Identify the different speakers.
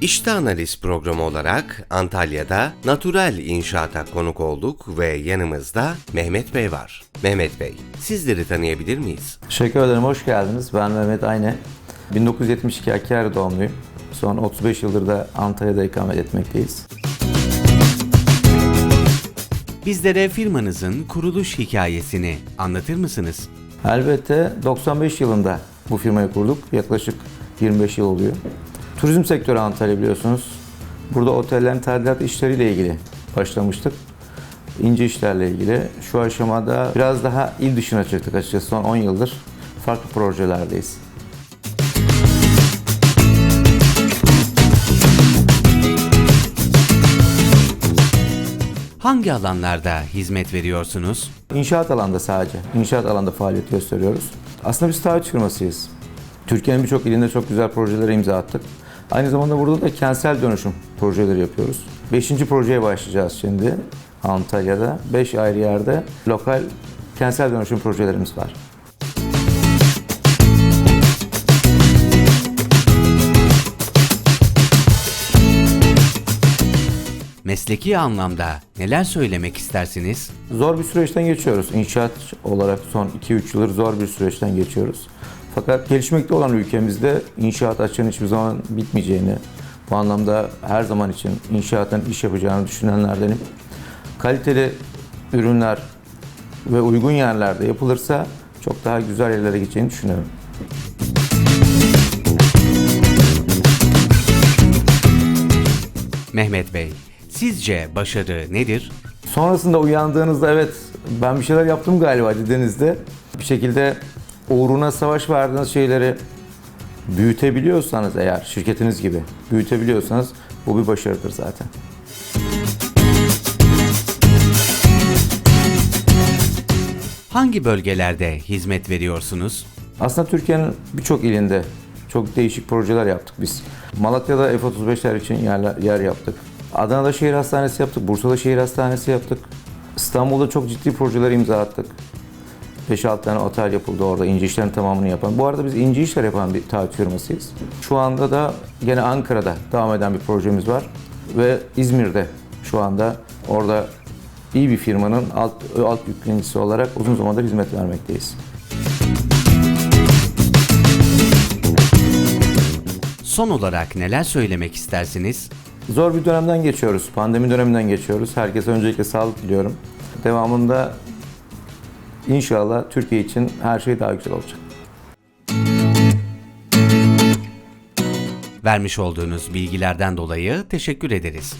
Speaker 1: İşte Analiz programı olarak Antalya'da Natural İnşaat'a konuk olduk ve yanımızda Mehmet Bey var. Mehmet Bey, sizleri tanıyabilir miyiz?
Speaker 2: Teşekkür ederim, hoş geldiniz. Ben Mehmet Ayne. 1972 Hakkari doğumluyum. Son 35 yıldır da Antalya'da ikamet etmekteyiz.
Speaker 3: Bizlere firmanızın kuruluş hikayesini anlatır mısınız?
Speaker 2: Elbette 95 yılında bu firmayı kurduk. Yaklaşık 25 yıl oluyor. Turizm sektörü Antalya biliyorsunuz. Burada otellerin tadilat işleriyle ilgili başlamıştık. İnce işlerle ilgili. Şu aşamada biraz daha il dışına çıktık açıkçası. Son 10 yıldır farklı projelerdeyiz.
Speaker 3: Hangi alanlarda hizmet veriyorsunuz?
Speaker 2: İnşaat alanda sadece. İnşaat alanda faaliyet gösteriyoruz. Aslında biz taahhüt firmasıyız. Türkiye'nin birçok ilinde çok güzel projelere imza attık. Aynı zamanda burada da kentsel dönüşüm projeleri yapıyoruz. Beşinci projeye başlayacağız şimdi Antalya'da. Beş ayrı yerde lokal kentsel dönüşüm projelerimiz var.
Speaker 3: Mesleki anlamda neler söylemek istersiniz?
Speaker 2: Zor bir süreçten geçiyoruz. İnşaat olarak son 2-3 yıldır zor bir süreçten geçiyoruz. Fakat gelişmekte olan ülkemizde inşaat açığın hiçbir zaman bitmeyeceğini, bu anlamda her zaman için inşaattan iş yapacağını düşünenlerdenim. Kaliteli ürünler ve uygun yerlerde yapılırsa çok daha güzel yerlere gideceğini düşünüyorum.
Speaker 3: Mehmet Bey, sizce başarı nedir?
Speaker 2: Sonrasında uyandığınızda evet ben bir şeyler yaptım galiba dediğinizde bir şekilde uğruna savaş verdiğiniz şeyleri büyütebiliyorsanız eğer şirketiniz gibi büyütebiliyorsanız bu bir başarıdır zaten.
Speaker 3: Hangi bölgelerde hizmet veriyorsunuz?
Speaker 2: Aslında Türkiye'nin birçok ilinde çok değişik projeler yaptık biz. Malatya'da F-35'ler için yerler, yer yaptık. Adana'da şehir hastanesi yaptık, Bursa'da şehir hastanesi yaptık. İstanbul'da çok ciddi projeler imza attık. 5-6 tane otel yapıldı orada ince işlerin tamamını yapan. Bu arada biz ince işler yapan bir taahhüt firmasıyız. Şu anda da gene Ankara'da devam eden bir projemiz var. Ve İzmir'de şu anda orada iyi bir firmanın alt, alt yüklenicisi olarak uzun zamandır hizmet vermekteyiz.
Speaker 3: Son olarak neler söylemek istersiniz?
Speaker 2: Zor bir dönemden geçiyoruz. Pandemi döneminden geçiyoruz. Herkese öncelikle sağlık diliyorum. Devamında inşallah Türkiye için her şey daha güzel olacak.
Speaker 3: Vermiş olduğunuz bilgilerden dolayı teşekkür ederiz.